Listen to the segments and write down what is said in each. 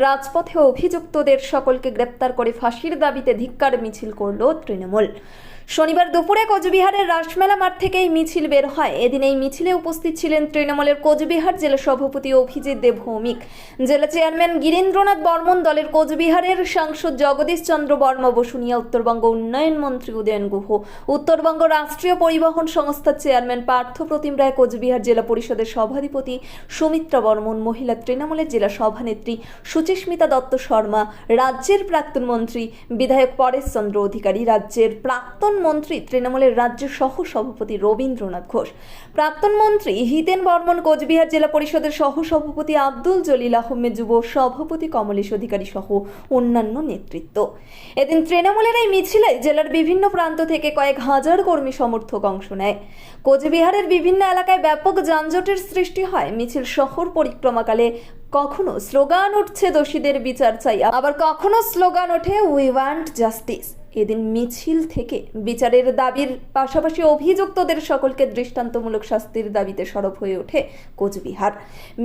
রাজপথে অভিযুক্তদের সকলকে গ্রেপ্তার করে ফাঁসির দাবিতে ধিক্কার মিছিল করল তৃণমূল। শনিবার দুপুরে কোচবিহারের রাসমেলা মাঠ থেকে এই মিছিল বের হয়। এদিন এই মিছিলে উপস্থিত ছিলেন তৃণমূলের কোচবিহার জেলা সভাপতি অভিজিৎ দেব ভৌমিক জেলা চেয়ারম্যান গিরীন্দ্রনাথ বর্মন, দলের কোচবিহারের সাংসদ জগদীশ চন্দ্র বর্মা, বসুনিয়া, উত্তরবঙ্গ উন্নয়ন মন্ত্রী উদয়ন গুহ, উত্তরবঙ্গ রাষ্ট্রীয় পরিবহন সংস্থার চেয়ারম্যান পার্থ প্রতিম রায়, কোচবিহার জেলা পরিষদের সভাধিপতি সুমিত্রা বর্মন, মহিলা তৃণমূলের জেলা সভানেত্রী সুচিস্মিতা দত্ত শর্মা, রাজ্যের প্রাক্তন মন্ত্রী বিধায়ক পরেশ চন্দ্র অধিকারী, রাজ্যের প্রাক্তন মন্ত্রী তৃণমূলের রাজ্য সহ সভাপতি রবীন্দ্রনাথ ঘোষ, প্রাক্তন মন্ত্রী হিতেন বর্মন কোচবিহার জেলা পরিষদের সহ সভাপতি আব্দুল জলিল আহমেদ যুব সভাপতি কমলেশ অধিকারী সহ অন্যান্য নেতৃত্ব। এদিন তৃণমূলের এই মিছিলে জেলার বিভিন্ন প্রান্ত থেকে কয়েক হাজার কর্মী সমর্থক অংশ নেয়। কোচবিহারের বিভিন্ন এলাকায় ব্যাপক যানজটের সৃষ্টি হয়। মিছিল শহর পরিক্রমাকালে কখনো স্লোগান উঠছে দোষীদের বিচার চাই, আবার কখনো স্লোগান ওঠে উই ওয়ান্ট জাস্টিস এদিন মিছিল থেকে বিচারের দাবির পাশাপাশি অভিযুক্তদের সকলকে দৃষ্টান্তমূলক শাস্তির দাবিতে সরব হয়ে ওঠে কোচবিহার।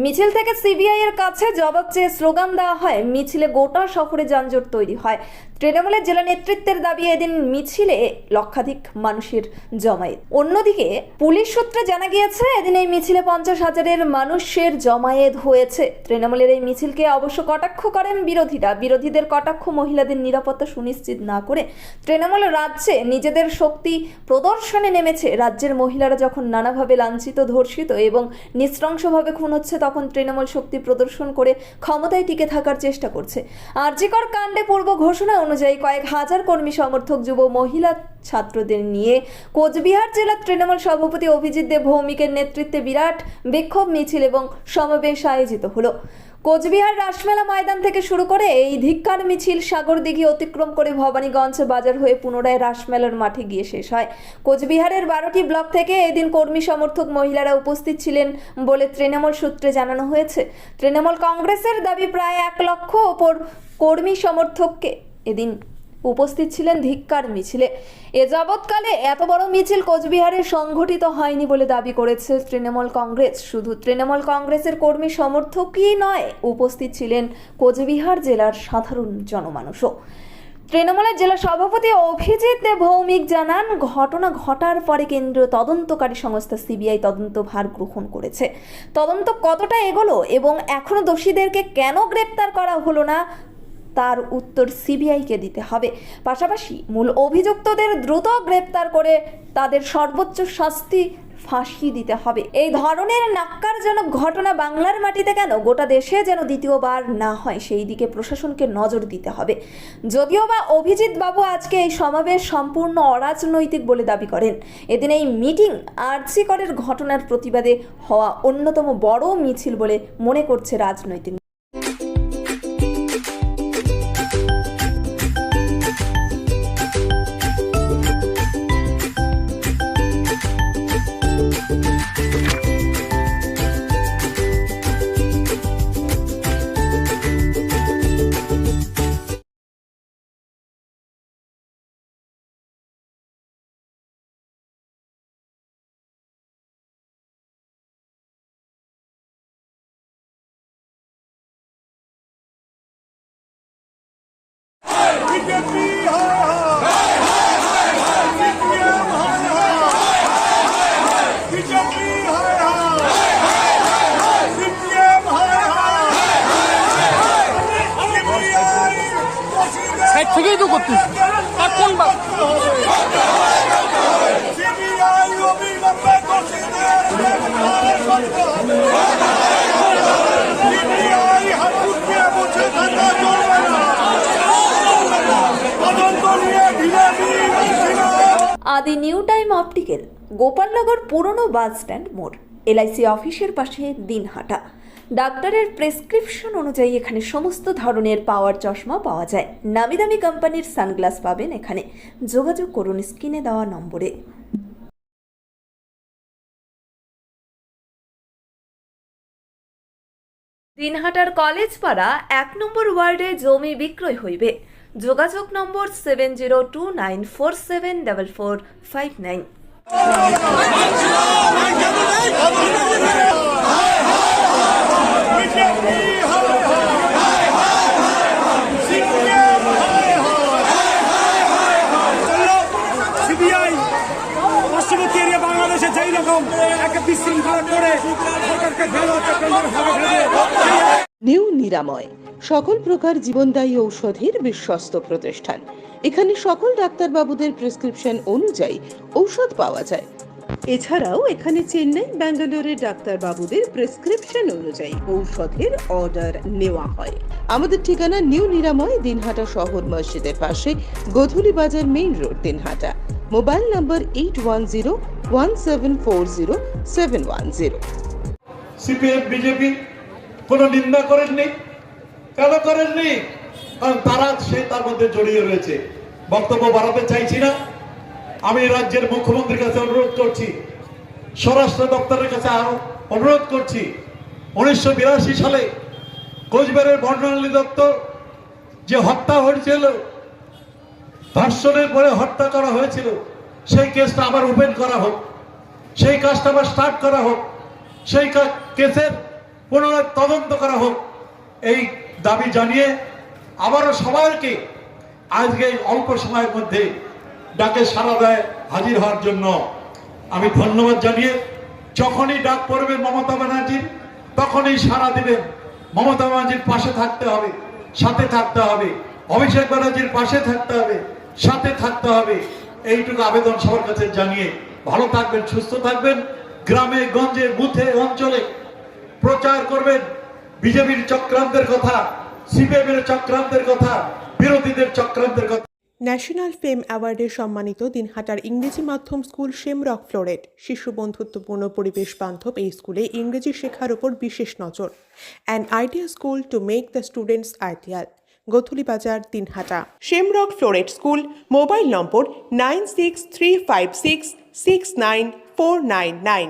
মিছিল থেকে সিবিআই এর কাছে জবাব চেয়ে স্লোগান দেওয়া হয়, মিছিলে গোটা শহরে যানজট তৈরি হয়। তৃণমূলের জেলা নেতৃত্বের দাবি এদিন মিছিলে লক্ষাধিক মানুষের জমায়েত। অন্যদিকে পুলিশ সূত্রে জানা গিয়েছে, এদিন এই মিছিলে পঞ্চাশ হাজারের মানুষের জমায়েত হয়েছে। তৃণমূলের এই মিছিলকে অবশ্য কটাক্ষ করেন বিরোধীরা। বিরোধীদের কটাক্ষ মহিলাদের নিরাপত্তা সুনিশ্চিত না করে তৃণমূল রাজ্যে নিজেদের শক্তি প্রদর্শনে নেমেছে। রাজ্যের মহিলারা যখন নানাভাবে লাঞ্ছিত, ধর্ষিত এবং নৃশংসভাবে খুন হচ্ছে, তখন তৃণমূল শক্তি প্রদর্শন করে ক্ষমতায় টিকে থাকার চেষ্টা করছে। আরজিকর কাণ্ডে পূর্ব ঘোষণা অনুযায়ী কয়েক হাজার কর্মী সমর্থক যুব মহিলা ছাত্রদের নিয়ে কোচবিহার জেলার তৃণমূল সভাপতি অভিজিৎ দেব ভৌমিকের নেতৃত্বে বিরাট বিক্ষোভ মিছিল এবং সমাবেশ আয়োজিত হলো। কোচবিহার রাসমেলা ময়দান থেকে শুরু করে এই ধিক্কার মিছিল সাগরদিঘি অতিক্রম করে ভবানীগঞ্জ বাজার হয়ে পুনরায় রাসমেলার মাঠে গিয়ে শেষ হয়। কোচবিহারের বারোটি ব্লক থেকে এদিন কর্মী সমর্থক মহিলারা উপস্থিত ছিলেন বলে তৃণমূল সূত্রে জানানো হয়েছে। তৃণমূল কংগ্রেসের দাবি প্রায় এক লক্ষ ওপর কর্মী সমর্থককে এদিন উপস্থিত ছিলেন ধিক্কার মিছিলে। এ যাবৎকালে এত বড় মিছিল কোচবিহারে সংঘটিত হয়নি বলে দাবি করেছে তৃণমূল কংগ্রেস। শুধু তৃণমূল কংগ্রেসের কর্মী সমর্থকই নয়, উপস্থিত ছিলেন কোচবিহার জেলার সাধারণ জনমানুষও। তৃণমূলের জেলা সভাপতি অভিজিৎ ভৌমিক জানান, ঘটনা ঘটার পরে কেন্দ্রীয় তদন্তকারী সংস্থা সিবিআই তদন্ত ভার গ্রহণ করেছে। তদন্ত কতটা এগোলো এবং এখনও দোষীদেরকে কেন গ্রেপ্তার করা হলো না তার উত্তর সিবিআইকে দিতে হবে। পাশাপাশি মূল অভিযুক্তদের দ্রুত গ্রেপ্তার করে তাদের সর্বোচ্চ শাস্তি ফাঁসি দিতে হবে। এই ধরনের নাক্কারজনক ঘটনা বাংলার মাটিতে কেন? গোটা দেশে যেন দ্বিতীয়বার না হয়, সেই দিকে প্রশাসনকে নজর দিতে হবে। যদিও বা অভিজিৎ বাবু আজকে এই সমাবেশ সম্পূর্ণ অরাজনৈতিক বলে দাবি করেন। এদিন এই মিটিং আরজি করের ঘটনার প্রতিবাদে হওয়া অন্যতম বড় মিছিল বলে মনে করছে রাজনৈতিক অপটিক্যাল গোপালনগর পুরনো বাস স্ট্যান্ড মোড়, এলআইসি অফিসের পাশে দিনহাটা। ডাক্তারের প্রেসক্রিপশন অনুযায়ী এখানে সমস্ত ধরনের পাওয়ার চশমা পাওয়া যায়। নামি দামি কোম্পানির সানগ্লাস পাবেন এখানে। যোগাযোগ করুন স্ক্রিনে দেওয়া নম্বরে। দিনহাটার কলেজ পাড়া এক নম্বর ওয়ার্ডে জমি বিক্রয় হইবে। যোগাযোগ number seven zero two nine four seven double four five nine. New Niramoy সকল প্রকার জীবনদায়ী ঔষধের বিশ্বস্ত প্রতিষ্ঠান। এখানে সকল ডাক্তারবাবুদের প্রেসক্রিপশন অনুযায়ী ঔষধ পাওয়া যায়। এছাড়াও এখানে চেন্নাই ব্যাঙ্গালোরের ডাক্তারবাবুদের প্রেসক্রিপশন অনুযায়ী ঔষধের অর্ডার নেওয়া হয়। আমাদের ঠিকানা নিউ নিরাময় দিনহাটা শহর মসজিদের পাশে Godhuli Bazar main road Dinhata. Mobile number eight one zero one seven four zero seven one zero. CPM BJP কোনো নিন্দা করেননি? কেন করেননি? কারণ তারা সে তার মধ্যে জড়িয়ে রয়েছে। বক্তব্য বাড়াতে চাইছি না। আমি রাজ্যের মুখ্যমন্ত্রীর কাছে অনুরোধ করছি। স্বরাষ্ট্র দপ্তরের কাছে আরও অনুরোধ করছি। উনিশশো বিরাশি সালে কোচবিহারের বর্ণালী দত্ত যে হত্যা হয়েছিল, ধর্ষণের পরে হত্যা করা হয়েছিল, সেই কেসটা আবার ওপেন করা হোক। সেই কাজটা আবার স্টার্ট করা হোক। সেই কেসের পুনরায় তদন্ত করা হোক। এই দাবি জানিয়ে আবারও সবাইকে আজকে এই অল্প সময়ের মধ্যে ডাকে সাড়া দেয় হাজির হওয়ার জন্য। আমি ধন্যবাদ জানিয়ে যখনই ডাক পড়বে মমতা ব্যানার্জির তখনই সাড়া দিবেন মমতা ব্যানার্জির পাশে থাকতে হবে, সাথে থাকতে হবে। অভিষেক ব্যানার্জির পাশে থাকতে হবে, সাথে থাকতে হবে। এইটুকু আবেদন সবার কাছে জানিয়ে ভালো থাকবেন, সুস্থ থাকবেন। গ্রামে, গঞ্জে, বুথে, অঞ্চলে প্রচার করবেন। বিজেপির চক্রান্তের কথা চক্রান্তের কথা, বিরোধীদের চক্রান্তের কথা। ন্যাশনাল ফেম অ্যাওয়ার্ডে সম্মানিত দিনহাটার ইংরেজি মাধ্যম স্কুল শেমরক ফ্লোরেট, শিশু বন্ধুত্বপূর্ণ পরিবেশ বান্ধব এই স্কুলে ইংরেজি শেখার উপর বিশেষ নজর। An idea school to make the students ideal Gothuli Bazar Dinhata. Shamrock Floret school, mobile number nine six three five six six nine four nine nine.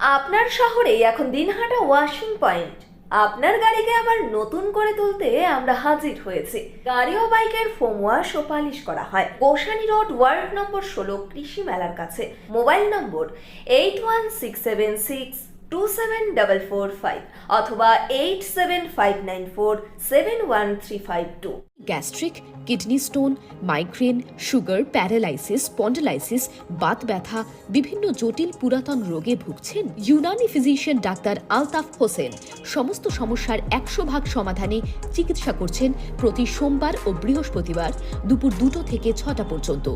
আপনার শহরে এখন দিন দিনহাটা ওয়াশিং পয়েন্ট। আপনার গাড়িকে আবার নতুন করে তুলতে আমরা হাজির হয়েছি। গাড়ি ও বাইকের ফোম ওয়াশ ও পালিশ করা হয়। গোসানি রোড, ওয়ার্ড নম্বর ষোলো, কৃষি মেলার কাছে। Mobile number eight one six seven six two seven double four five অথবা eight seven five nine four seven one three five two gastric kidney stone migraine sugar paralysis spondylosis Baat ব্যথা, বিভিন্ন জটিল পুরাতন রোগে ভুগছেন ইউনানি ফিজিশিয়ান ডাক্তার আলতাফ হোসেন। সমস্ত সমস্যার একশো ভাগ সমাধানে চিকিৎসা করছেন প্রতি সোমবার ও বৃহস্পতিবার দুপুর দুটো থেকে ছটা পর্যন্ত।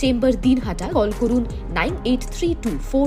চেম্বার দিনহাটা, কল করুন nine eight three two four